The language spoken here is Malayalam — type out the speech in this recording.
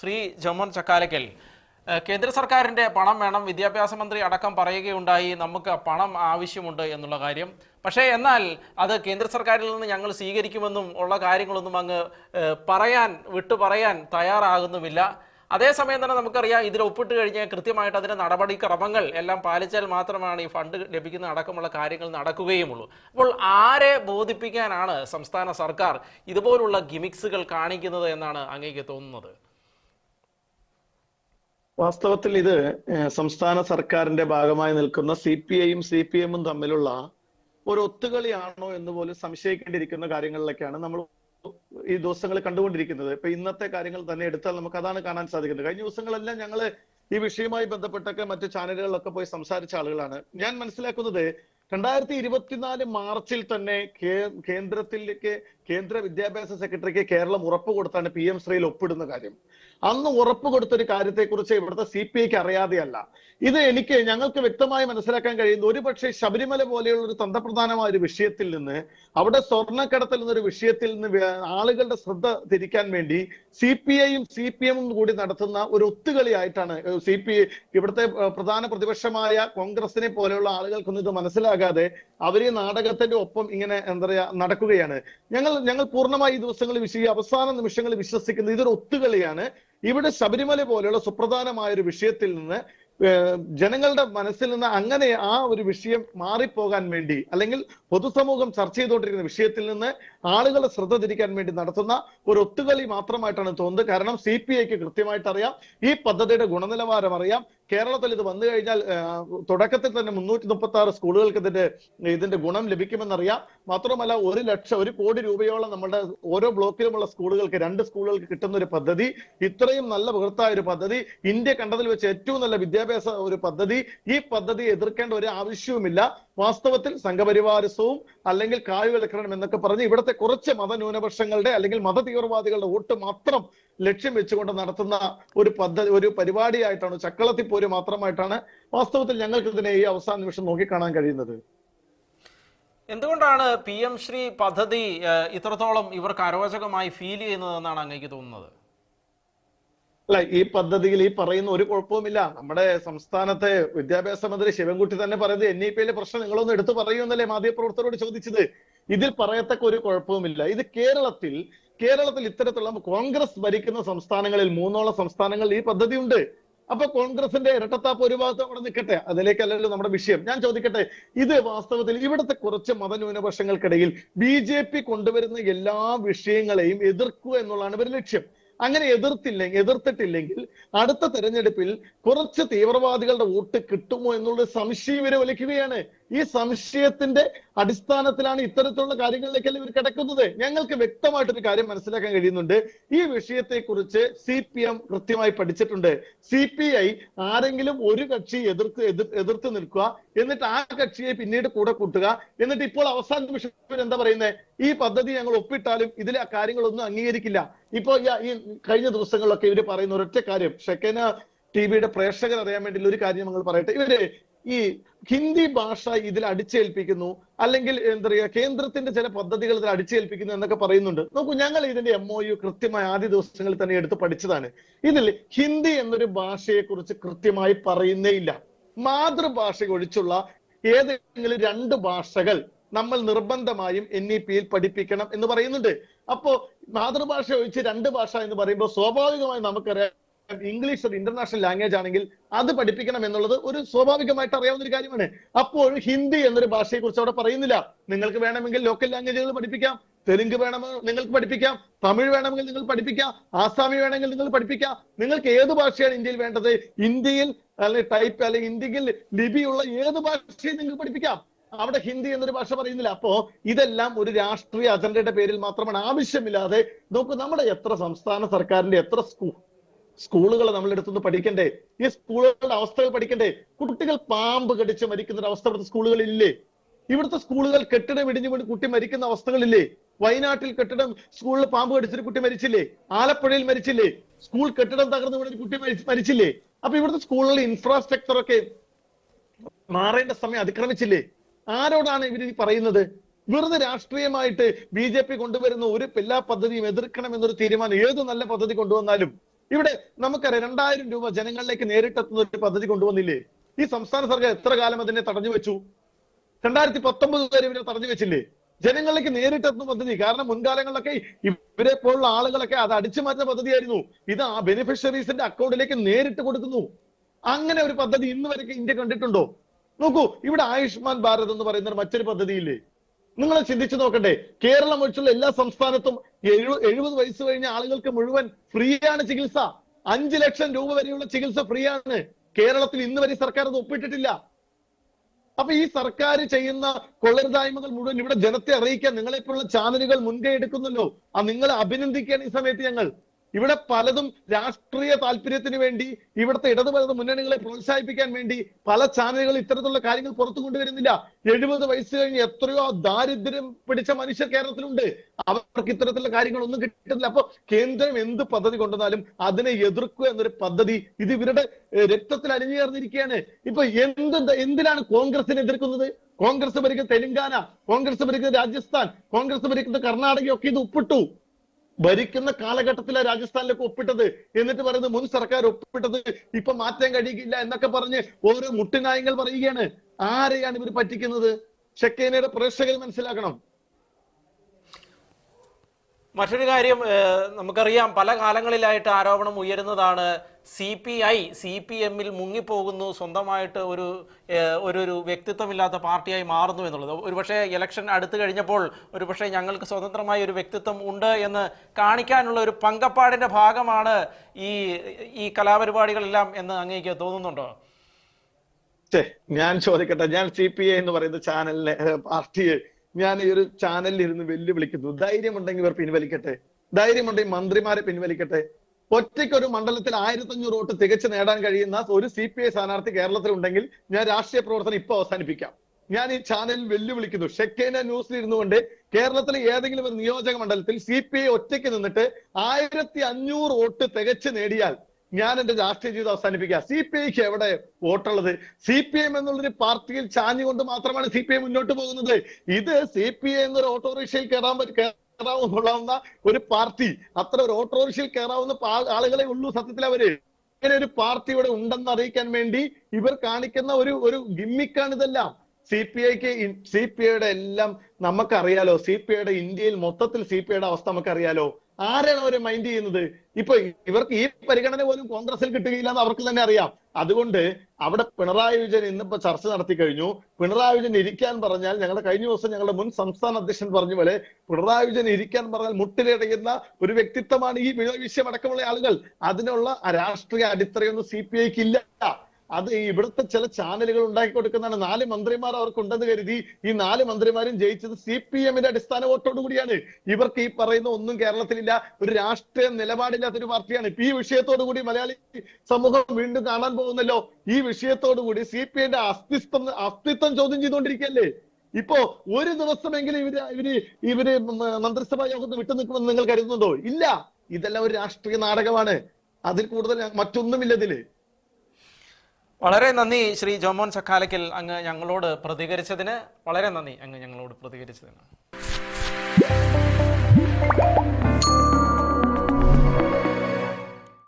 ശ്രീ ജോമോൻ ചക്കാലക്കൽ കേന്ദ്ര സർക്കാരിന്റെ പണം വേണം വിദ്യാഭ്യാസ മന്ത്രി അടക്കം പറയുകയുണ്ടായി നമുക്ക് പണം ആവശ്യമുണ്ട് എന്നുള്ള കാര്യം. പക്ഷേ എന്നാൽ അത് കേന്ദ്ര സർക്കാരിൽ നിന്ന് ഞങ്ങൾ സ്വീകരിക്കുമെന്നും ഉള്ള കാര്യങ്ങളൊന്നും അങ്ങ് പറയാൻ വിട്ടു പറയാൻ തയ്യാറാകുന്നുമില്ല. അതേസമയം തന്നെ നമുക്കറിയാം ഇതിൽ ഒപ്പിട്ട് കഴിഞ്ഞാൽ കൃത്യമായിട്ട് അതിന്റെ നടപടിക്രമങ്ങൾ എല്ലാം പാലിച്ചാൽ മാത്രമാണ് ഈ ഫണ്ട് ലഭിക്കുന്ന അടക്കമുള്ള കാര്യങ്ങൾ നടക്കുകയുമുള്ളൂ. അപ്പോൾ ആരെ ബോധിപ്പിക്കാനാണ് സംസ്ഥാന സർക്കാർ ഇതുപോലുള്ള ഗിമിക്സുകൾ കാണിക്കുന്നത് എന്നാണ് അങ്ങേക്ക് തോന്നുന്നത്? വാസ്തവത്തിൽ ഇത് സംസ്ഥാന സർക്കാരിന്റെ ഭാഗമായി നിൽക്കുന്ന സി പി ഐയും സി പി എമ്മും തമ്മിലുള്ള ഒരു ഒത്തുകളിയാണോ എന്ന് പോലും സംശയിക്കേണ്ടിയിരിക്കുന്ന കാര്യങ്ങളിലൊക്കെയാണ് നമ്മൾ ഈ ദിവസങ്ങൾ കണ്ടുകൊണ്ടിരിക്കുന്നത്. ഇപ്പൊ ഇന്നത്തെ കാര്യങ്ങൾ തന്നെ എടുത്താൽ നമുക്ക് അതാണ് കാണാൻ സാധിക്കുന്നത്. കഴിഞ്ഞ ദിവസങ്ങളെല്ലാം ഞങ്ങൾ ഈ വിഷയവുമായി ബന്ധപ്പെട്ടൊക്കെ മറ്റു ചാനലുകളിലൊക്കെ പോയി സംസാരിച്ച ആളുകളാണ്. ഞാൻ മനസ്സിലാക്കുന്നത് രണ്ടായിരത്തി ഇരുപത്തിനാല് മാർച്ചിൽ തന്നെ കേന്ദ്രത്തിലേക്ക് കേന്ദ്ര വിദ്യാഭ്യാസ സെക്രട്ടറിക്ക് കേരളം ഉറപ്പ് കൊടുത്താണ് പി എം ശ്രീയിൽ ഒപ്പിടുന്ന കാര്യം. അന്ന് ഉറപ്പ് കൊടുത്തൊരു കാര്യത്തെക്കുറിച്ച് ഇവിടുത്തെ സി പി ഐക്ക് അറിയാതെയല്ല. ഇത് എനിക്ക് ഞങ്ങൾക്ക് വ്യക്തമായി മനസ്സിലാക്കാൻ കഴിയുന്ന ഒരു പക്ഷേ ശബരിമല പോലെയുള്ള ഒരു തന്ത്രപ്രധാനമായ ഒരു വിഷയത്തിൽ നിന്ന് അവിടെ സ്വർണക്കടത്തിൽ എന്നൊരു വിഷയത്തിൽ നിന്ന് ആളുകളുടെ ശ്രദ്ധ തിരിക്കാൻ വേണ്ടി സി പി ഐയും സി പി എമ്മും കൂടി നടത്തുന്ന ഒരു ഒത്തുകളിയായിട്ടാണ് സി പി ഇവിടുത്തെ പ്രധാന പ്രതിപക്ഷമായ കോൺഗ്രസിനെ പോലെയുള്ള ആളുകൾക്കൊന്നും ഇത് മനസ്സിലാകാതെ അവർ ഈ നാടകത്തിന്റെ ഒപ്പം ഇങ്ങനെ എന്താ പറയാ നടക്കുകയാണ്. ഞങ്ങൾ ഞങ്ങൾ പൂർണമായി ഈ ദിവസങ്ങളിൽ വിശ്വ അവസാന നിമിഷങ്ങളിൽ വിശ്വസിക്കുന്നത് ഇതൊരു ഒത്തുകളിയാണ്. ഇവിടെ ശബരിമല പോലെയുള്ള സുപ്രധാനമായ ഒരു വിഷയത്തിൽ നിന്ന് ജനങ്ങളുടെ മനസ്സിൽ നിന്ന് അങ്ങനെ ആ ഒരു വിഷയം മാറിപ്പോകാൻ വേണ്ടി അല്ലെങ്കിൽ പൊതുസമൂഹം ചർച്ച ചെയ്തുകൊണ്ടിരിക്കുന്ന വിഷയത്തിൽ നിന്ന് ആളുകളെ ശ്രദ്ധ തിരിക്കാൻ വേണ്ടി നടത്തുന്ന ഒരു ഒത്തുകളി മാത്രമായിട്ടാണ് തോന്നുന്നത്. കാരണം സി പി ഐക്ക് കൃത്യമായിട്ട് അറിയാം ഈ പദ്ധതിയുടെ ഗുണനിലവാരം അറിയാം. കേരളത്തിൽ ഇത് വന്നു കഴിഞ്ഞാൽ തുടക്കത്തിൽ തന്നെ മുന്നൂറ്റി മുപ്പത്തി ആറ് സ്കൂളുകൾക്ക് ഇതിന്റെ ഇതിന്റെ ഗുണം ലഭിക്കുമെന്നറിയാം. മാത്രമല്ല ഒരു ലക്ഷം ഒരു കോടി രൂപയോളം നമ്മുടെ ഓരോ ബ്ലോക്കിലുമുള്ള സ്കൂളുകൾക്ക് രണ്ട് സ്കൂളുകൾക്ക് കിട്ടുന്ന ഒരു പദ്ധതി ഇത്രയും നല്ല ബൃഹത്തായ ഒരു പദ്ധതി ഇന്ത്യ കണ്ടതിൽ വെച്ച് ഏറ്റവും നല്ല വിദ്യാഭ്യാസ ഒരു പദ്ധതി ഈ പദ്ധതി എതിർക്കേണ്ട ഒരു ആവശ്യവുമില്ല. വാസ്തവത്തിൽ സംഘപരിവാരസവും അല്ലെങ്കിൽ കായുവൽക്കരണം എന്നൊക്കെ പറഞ്ഞ് ഇവിടുത്തെ കുറച്ച് മതന്യൂനപക്ഷങ്ങളുടെ അല്ലെങ്കിൽ മത തീവ്രവാദികളുടെ വോട്ട് മാത്രം ലക്ഷ്യം വെച്ചുകൊണ്ട് നടത്തുന്ന ഒരു പദ്ധതി ഒരു പരിപാടിയായിട്ടാണ് ചക്കളത്തിൽ പോര് മാത്രമായിട്ടാണ് വാസ്തവത്തിൽ ഞങ്ങൾക്ക് ഇതിനെ ഈ അവസാന നിമിഷം നോക്കിക്കാണാൻ കഴിയുന്നത്. എന്തുകൊണ്ടാണ് പി എം ശ്രീ പദ്ധതി ഇത്രത്തോളം ഇവർക്ക് അരോചകമായി ഫീൽ ചെയ്യുന്നതെന്നാണ് അങ്ങേക്ക് തോന്നുന്നത്? അല്ല ഈ പദ്ധതിയിൽ ഈ പറയുന്ന ഒരു കുഴപ്പവുമില്ല. നമ്മുടെ സംസ്ഥാനത്തെ വിദ്യാഭ്യാസ മന്ത്രി ശിവൻകുട്ടി തന്നെ പറയുന്നത് എൻ ഇ പിയിലെ പ്രശ്നം നിങ്ങളൊന്ന് എടുത്തു പറയുമെന്നല്ലേ മാധ്യമപ്രവർത്തകരോട് ചോദിച്ചത്? ഇതിൽ പറയത്തക്ക ഒരു കുഴപ്പവുമില്ല. ഇത് കേരളത്തിൽ കേരളത്തിൽ ഇത്തരത്തിലുള്ള കോൺഗ്രസ് ഭരിക്കുന്ന സംസ്ഥാനങ്ങളിൽ മൂന്നോളം സംസ്ഥാനങ്ങളിൽ ഈ പദ്ധതി ഉണ്ട് അപ്പൊ കോൺഗ്രസിന്റെ ഇരട്ടത്താപ്പ് ഒരു ഭാഗത്ത് അവിടെ നിൽക്കട്ടെ. അതിലേക്കല്ലല്ലോ നമ്മുടെ വിഷയം. ഞാൻ ചോദിക്കട്ടെ ഇത് വാസ്തവത്തിൽ ഇവിടുത്തെ കുറച്ച് മതന്യൂനപക്ഷങ്ങൾക്കിടയിൽ ബി ജെ പി കൊണ്ടുവരുന്ന എല്ലാ വിഷയങ്ങളെയും എതിർക്കുക എന്നുള്ളതാണ് ഇവരുടെ ലക്ഷ്യം. അങ്ങനെ എതിർത്തില്ലെങ്കിൽ എതിർത്തിട്ടില്ലെങ്കിൽ അടുത്ത തെരഞ്ഞെടുപ്പിൽ കുറച്ച് തീവ്രവാദികളുടെ വോട്ട് കിട്ടുമോ എന്നുള്ള സംശയം ഇവരെ വലിക്കുകയാണ്. ഈ സംശയത്തിന്റെ അടിസ്ഥാനത്തിലാണ് ഇത്തരത്തിലുള്ള കാര്യങ്ങളിലേക്കല്ല ഇവർ കിടക്കുന്നത്. ഞങ്ങൾക്ക് വ്യക്തമായിട്ടൊരു കാര്യം മനസ്സിലാക്കാൻ കഴിയുന്നുണ്ട്. ഈ വിഷയത്തെ കുറിച്ച് സി പി എം കൃത്യമായി പഠിച്ചിട്ടുണ്ട്. സി പി ഐ ആരെങ്കിലും ഒരു കക്ഷി എതിർത്ത് എതിർ എതിർത്ത് നിൽക്കുക എന്നിട്ട് ആ കക്ഷിയെ പിന്നീട് കൂടെ കൂട്ടുക എന്നിട്ട് ഇപ്പോൾ അവസാന നിമിഷം എന്താ പറയുന്നത് ഈ പദ്ധതി ഞങ്ങൾ ഒപ്പിട്ടാലും ഇതിലെ ആ കാര്യങ്ങളൊന്നും അംഗീകരിക്കില്ല. ഇപ്പൊ ഈ- കഴിഞ്ഞ ദിവസങ്ങളിലൊക്കെ ഇവർ പറയുന്ന ഒരൊറ്റ കാര്യം. ഷെക്കന ടി വിയുടെ പ്രേക്ഷകർ അറിയാൻ വേണ്ടി ഒരു കാര്യം നമ്മൾ പറയട്ടെ. ഇവർ ഈ ഹിന്ദി ഭാഷ ഇതിൽ അടിച്ചേൽപ്പിക്കുന്നു അല്ലെങ്കിൽ എന്താ പറയുക കേന്ദ്രത്തിന്റെ ചില പദ്ധതികൾ ഇതിൽ അടിച്ചേൽപ്പിക്കുന്നു എന്നൊക്കെ പറയുന്നുണ്ട്. നോക്കൂ ഞങ്ങൾ ഇതിന്റെ എം ഒ യു കൃത്യമായി ആദ്യ ദിവസങ്ങളിൽ തന്നെ എടുത്ത് പഠിച്ചതാണ്. ഇതിൽ ഹിന്ദി എന്നൊരു ഭാഷയെ കുറിച്ച് കൃത്യമായി പറയുന്നേ ഇല്ല. മാതൃഭാഷ ഒഴിച്ചുള്ള ഏതെങ്കിലും രണ്ട് ഭാഷകൾ നമ്മൾ നിർബന്ധമായും എൻ ഇ പിയിൽ പഠിപ്പിക്കണം എന്ന് പറയുന്നുണ്ട്. അപ്പോ മാതൃഭാഷ ഒഴിച്ച് രണ്ട് ഭാഷ എന്ന് പറയുമ്പോൾ സ്വാഭാവികമായി നമുക്കറിയാം ഇംഗ്ലീഷ് ഒരു ഇന്റർനാഷണൽ ലാംഗ്വേജ് ആണെങ്കിൽ അത് പഠിപ്പിക്കണം എന്നുള്ളത് ഒരു സ്വാഭാവികമായിട്ട് അറിയാവുന്ന ഒരു കാര്യമാണ്. അപ്പോൾ ഹിന്ദി എന്നൊരു ഭാഷയെ കുറിച്ച് അവിടെ പറയുന്നില്ല. നിങ്ങൾക്ക് വേണമെങ്കിൽ ലോക്കൽ ലാംഗ്വേജുകൾ പഠിപ്പിക്കാം. തെലുങ്ക് വേണമെങ്കിൽ നിങ്ങൾക്ക് പഠിപ്പിക്കാം. തമിഴ് വേണമെങ്കിൽ നിങ്ങൾ പഠിപ്പിക്കാം. ആസാമി വേണമെങ്കിൽ നിങ്ങൾ പഠിപ്പിക്കാം. നിങ്ങൾക്ക് ഏത് ഭാഷയാണ് ഇന്ത്യയിൽ വേണ്ടത്? ഇന്ത്യയിൽ അല്ലെങ്കിൽ ടൈപ്പ് അല്ലെങ്കിൽ ഇന്ത്യയിൽ ലിപിയുള്ള ഏത് ഭാഷയും നിങ്ങൾക്ക് പഠിപ്പിക്കാം? അവിടെ ഹിന്ദി എന്നൊരു ഭാഷ പറയുന്നില്ല. അപ്പോ ഇതെല്ലാം ഒരു രാഷ്ട്രീയ അജണ്ടയുടെ പേരിൽ മാത്രമാണ്. ആവശ്യമില്ലാതെ നോക്കൂ നമ്മുടെ എത്ര സംസ്ഥാന സർക്കാരിന്റെ എത്ര സ്കൂളുകൾ നമ്മൾ എടുത്തുനിന്ന് പഠിക്കണ്ടേ? ഈ സ്കൂളുകളുടെ അവസ്ഥകൾ പഠിക്കണ്ടേ? കുട്ടികൾ പാമ്പ് കടിച്ച് മരിക്കുന്ന ഒരു അവസ്ഥ ഇവിടുത്തെ സ്കൂളുകളില്ലേ? ഇവിടുത്തെ സ്കൂളുകൾ കെട്ടിടം ഇടിഞ്ഞു വീണ് കുട്ടി മരിക്കുന്ന അവസ്ഥകളില്ലേ? വയനാട്ടിൽ കെട്ടിടം സ്കൂളിൽ പാമ്പ് കടിച്ചൊരു കുട്ടി മരിച്ചില്ലേ? ആലപ്പുഴയിൽ മരിച്ചില്ലേ? സ്കൂൾ കെട്ടിടം തകർന്നു വീണ് കുട്ടി മരിച്ച് മരിച്ചില്ലേ? അപ്പൊ ഇവിടുത്തെ സ്കൂളുകളിലെ ഇൻഫ്രാസ്ട്രക്ചർ ഒക്കെ മാറേണ്ട സമയം അതിക്രമിച്ചില്ലേ? ആരോടാണ് ഇവർ പറയുന്നത്? വെറുതെ രാഷ്ട്രീയമായിട്ട് ബി ജെ പി കൊണ്ടുവരുന്ന ഒരു എല്ലാ പദ്ധതിയും എതിർക്കണം എന്നൊരു തീരുമാനം ഏത് നല്ല പദ്ധതി കൊണ്ടുവന്നാലും ഇവിടെ നമുക്കറിയാം രണ്ടായിരം രൂപ ജനങ്ങളിലേക്ക് നേരിട്ടെത്തുന്ന ഒരു പദ്ധതി കൊണ്ടുവന്നില്ലേ? ഈ സംസ്ഥാന സർക്കാർ എത്ര കാലം അതിനെ തടഞ്ഞു വെച്ചു? രണ്ടായിരത്തി പത്തൊമ്പത് വരെ ഇവരെ തടഞ്ഞു വെച്ചില്ലേ? ജനങ്ങളിലേക്ക് നേരിട്ടെത്തുന്ന പദ്ധതി കാരണം മുൻകാലങ്ങളിലൊക്കെ ഇവരെ പോലുള്ള ആളുകളൊക്കെ അത് അടിച്ചു മാറ്റുന്ന പദ്ധതിയായിരുന്നു. ഇത് ആ ബെനിഫിഷ്യറീസിന്റെ അക്കൗണ്ടിലേക്ക് നേരിട്ട് കൊടുക്കുന്നു. അങ്ങനെ ഒരു പദ്ധതി ഇന്ന് വരെ ഇന്ത്യ കണ്ടിട്ടുണ്ടോ? നോക്കൂ ഇവിടെ ആയുഷ്മാൻ ഭാരത് എന്ന് പറയുന്ന മറ്റൊരു പദ്ധതിയില്ലേ? നിങ്ങൾ ചിന്തിച്ചു നോക്കട്ടെ കേരളം ഒഴിച്ചുള്ള എല്ലാ സംസ്ഥാനത്തും എഴു- എഴുപത് വയസ്സ് കഴിഞ്ഞ ആളുകൾക്ക് മുഴുവൻ ഫ്രീ ആണ് ചികിത്സ. അഞ്ച് ലക്ഷം രൂപ വരെയുള്ള ചികിത്സ ഫ്രീ ആണ് കേരളത്തിൽ ഇന്ന് വരെ സർക്കാർ അത് ഒപ്പിട്ടിട്ടില്ല. അപ്പൊ ഈ സർക്കാർ ചെയ്യുന്ന കൊള്ളരുതായ്മകൾ മുഴുവൻ ഇവിടെ ജനത്തെ അറിയിക്കാൻ നിങ്ങളെപ്പോലുള്ള ചാനലുകൾ മുൻകൈ എടുക്കുന്നല്ലോ. ആ നിങ്ങളെ അഭിനന്ദിക്കുകയാണ് ഈ സമയത്ത് ഞങ്ങൾ. ഇവിടെ പലതും രാഷ്ട്രീയ താല്പര്യത്തിന് വേണ്ടി ഇവിടുത്തെ ഇടതു വലത് മുന്നണികളെ പ്രോത്സാഹിപ്പിക്കാൻ വേണ്ടി പല ചാനലുകൾ ഇത്തരത്തിലുള്ള കാര്യങ്ങൾ പുറത്തു കൊണ്ടുവരുന്നില്ല. എഴുപത് വയസ്സ് കഴിഞ്ഞ് എത്രയോ ദാരിദ്ര്യം പിടിച്ച മനുഷ്യർ കേരളത്തിലുണ്ട്. അവർക്ക് ഇത്തരത്തിലുള്ള കാര്യങ്ങളൊന്നും കിട്ടുന്നില്ല. അപ്പൊ കേന്ദ്രം എന്ത് പദ്ധതി കൊണ്ടുവന്നാലും അതിനെ എതിർക്കുക എന്നൊരു പദ്ധതി ഇത് ഇവരുടെ രക്തത്തിൽ അലിഞ്ഞു ചേർന്നിരിക്കുകയാണ് ഇപ്പൊ എന്ത് എന്തിനാണ് കോൺഗ്രസിനെ എതിർക്കുന്നത്? കോൺഗ്രസ് ഭരിക്കുന്ന തെലങ്കാന കോൺഗ്രസ് ഭരിക്കുന്ന രാജസ്ഥാൻ കോൺഗ്രസ് ഭരിക്കുന്ന കർണാടകയൊക്കെ ഇത് ഒപ്പിട്ടു. ഭരിക്കുന്ന കാലഘട്ടത്തിലെ രാജസ്ഥാനിലേക്ക് ഒപ്പിട്ടത്. എന്നിട്ട് പറയുന്നത് മുൻ സർക്കാർ ഒപ്പിട്ടത് ഇപ്പൊ മാറ്റാൻ കഴിയില്ല എന്നൊക്കെ പറഞ്ഞ് ഓരോ മുട്ടുനായങ്ങൾ പറയുകയാണ്. ആരെയാണ് ഇവർ പറ്റിക്കുന്നത്? ഷെക്കേനയുടെ പ്രേക്ഷകർ മനസ്സിലാക്കണം. മറ്റൊരു കാര്യം നമുക്കറിയാം പല കാലങ്ങളിലായിട്ട് ആരോപണം ഉയരുന്നതാണ് C P I. C P എമ്മിൽ മുങ്ങിപ്പോകുന്നു സ്വന്തമായിട്ട് ഒരു ഒരു വ്യക്തിത്വമില്ലാത്ത പാർട്ടിയായി മാറുന്നു എന്നുള്ളത്. ഒരുപക്ഷെ ഇലക്ഷൻ അടുത്തു കഴിഞ്ഞപ്പോൾ ഒരുപക്ഷെ ഞങ്ങൾക്ക് സ്വതന്ത്രമായ ഒരു വ്യക്തിത്വം ഉണ്ട് എന്ന് കാണിക്കാനുള്ള ഒരു പങ്കപ്പാടിന്റെ ഭാഗമാണ് ഈ ഈ കലാപരിപാടികളെല്ലാം എന്ന് അങ്ങേക്ക് തോന്നുന്നുണ്ടോ? ഞാൻ ചോദിക്കട്ടെ. ഞാൻ സി പി ഐ എന്ന് പറയുന്ന ചാനലിനെ പാർട്ടിയെ ഞാൻ ഈ ഒരു ചാനലിൽ ഇരുന്ന് വെല്ലുവിളിക്കുന്നു. ധൈര്യമുണ്ടെങ്കിൽ ഇവർ പിൻവലിക്കട്ടെ. ധൈര്യമുണ്ടെങ്കിൽ മന്ത്രിമാരെ പിൻവലിക്കട്ടെ. ഒറ്റയ്ക്ക് ഒരു മണ്ഡലത്തിൽ ആയിരത്തി അഞ്ഞൂറ് വോട്ട് തികച്ചു നേടാൻ കഴിയുന്ന ഒരു സി പി ഐ സ്ഥാനാർത്ഥി കേരളത്തിൽ ഉണ്ടെങ്കിൽ ഞാൻ രാഷ്ട്രീയ പ്രവർത്തനം ഇപ്പൊ അവസാനിപ്പിക്കാം. ഞാൻ ഈ ചാനലിൽ വെല്ലുവിളിക്കുന്നു. ഷെക്കേന ന്യൂസിൽ ഇരുന്നുകൊണ്ട് കേരളത്തിലെ ഏതെങ്കിലും ഒരു നിയോജക മണ്ഡലത്തിൽ സി പി ഐ ഒറ്റയ്ക്ക് നിന്നിട്ട് ആയിരത്തി അഞ്ഞൂറ് വോട്ട് തികച്ചു നേടിയാൽ ഞാൻ എന്റെ രാഷ്ട്രീയ ജീവിതം അവസാനിപ്പിക്കുക സി പി ഐക്ക് എവിടെ വോട്ടുള്ളത്? സി പി എം എന്നുള്ളൊരു പാർട്ടിയിൽ ചാഞ്ഞുകൊണ്ട് മാത്രമാണ് സി പി ഐ മുന്നോട്ട് പോകുന്നത്. ഇത് സി പി ഐ എന്നൊരു ഓട്ടോറിക്ഷയിൽ കയറാൻ പറ്റ കയറാവുന്ന ഒരു പാർട്ടി. അത്ര ഒരു ഓട്ടോറിക്ഷയിൽ കയറാവുന്ന ആളുകളെ ഉള്ളൂ സത്യത്തിൽ അവർ. ഇങ്ങനെ ഒരു പാർട്ടി ഇവിടെ ഉണ്ടെന്ന് അറിയിക്കാൻ വേണ്ടി ഇവർ കാണിക്കുന്ന ഒരു ഒരു ഗിമ്മിക്കാണ് ഇതെല്ലാം. സി പി ഐക്ക് സി പി ഐയുടെ എല്ലാം നമുക്കറിയാലോ സി പി ഐയുടെ ഇന്ത്യയിൽ മൊത്തത്തിൽ സി പി ഐയുടെ അവസ്ഥ നമുക്കറിയാലോ. ആരാണ് അവരെ മൈൻഡ് ചെയ്യുന്നത്? ഇപ്പൊ ഇവർക്ക് ഈ പരിഗണന പോലും കോൺഗ്രസിൽ കിട്ടുകയില്ല എന്ന് അവർക്ക് തന്നെ അറിയാം. അതുകൊണ്ട് അവിടെ പിണറായി വിജയൻ ഇന്നിപ്പോ ചർച്ച നടത്തി കഴിഞ്ഞു. പിണറായി വിജയൻ ഇരിക്കാൻ പറഞ്ഞാൽ ഞങ്ങളുടെ കഴിഞ്ഞ ദിവസം ഞങ്ങളുടെ മുൻ സംസ്ഥാന അധ്യക്ഷൻ പറഞ്ഞ പോലെ പിണറായി വിജയൻ ഇരിക്കാൻ പറഞ്ഞാൽ മുട്ടിലടയുന്ന ഒരു വ്യക്തിത്വമാണ് ഈ വിഷയം അടക്കമുള്ള ആളുകൾ. അതിനുള്ള രാഷ്ട്രീയ അടിത്തറയൊന്നും സി പി ഐക്ക് ഇല്ല. അത് ഇവിടുത്തെ ചില ചാനലുകൾ ഉണ്ടാക്കി കൊടുക്കുന്നതാണ്. നാല് മന്ത്രിമാർ അവർക്ക് ഉണ്ടെന്ന് കരുതി ഈ നാല് മന്ത്രിമാരും ജയിച്ചത് സി പി എമ്മിന്റെ അടിസ്ഥാന വോട്ടോട് കൂടിയാണ്. ഇവർക്ക് ഈ പറയുന്ന ഒന്നും കേരളത്തിലില്ല. ഒരു രാഷ്ട്രീയ നിലപാടില്ലാത്ത ഒരു പാർട്ടിയാണ് ഈ വിഷയത്തോടു കൂടി മലയാളി സമൂഹം വീണ്ടും കാണാൻ പോകുന്നല്ലോ. ഈ വിഷയത്തോടു കൂടി സി പി ഐന്റെ അസ്തിത്വം അസ്തിത്വം ചോദ്യം ചെയ്തുകൊണ്ടിരിക്കുകയല്ലേ? ഇപ്പോ ഒരു ദിവസമെങ്കിലും ഇവർ ഇവർ ഇവർ മന്ത്രിസഭാ യോഗത്തിന് വിട്ടു നിൽക്കുമെന്ന് നിങ്ങൾ കരുതുന്നുണ്ടോ? ഇല്ല. ഇതെല്ലാം ഒരു രാഷ്ട്രീയ നാടകമാണ്. അതിൽ കൂടുതൽ മറ്റൊന്നുമില്ല ഇതിൽ. വളരെ നന്ദി ശ്രീ ജോമോൻ സക്കാലയ്ക്കൽ അങ്ങ് ഞങ്ങളോട് പ്രതികരിച്ചതിന്. വളരെ നന്ദി അങ്ങ് ഞങ്ങളോട് പ്രതികരിച്ചതിന്.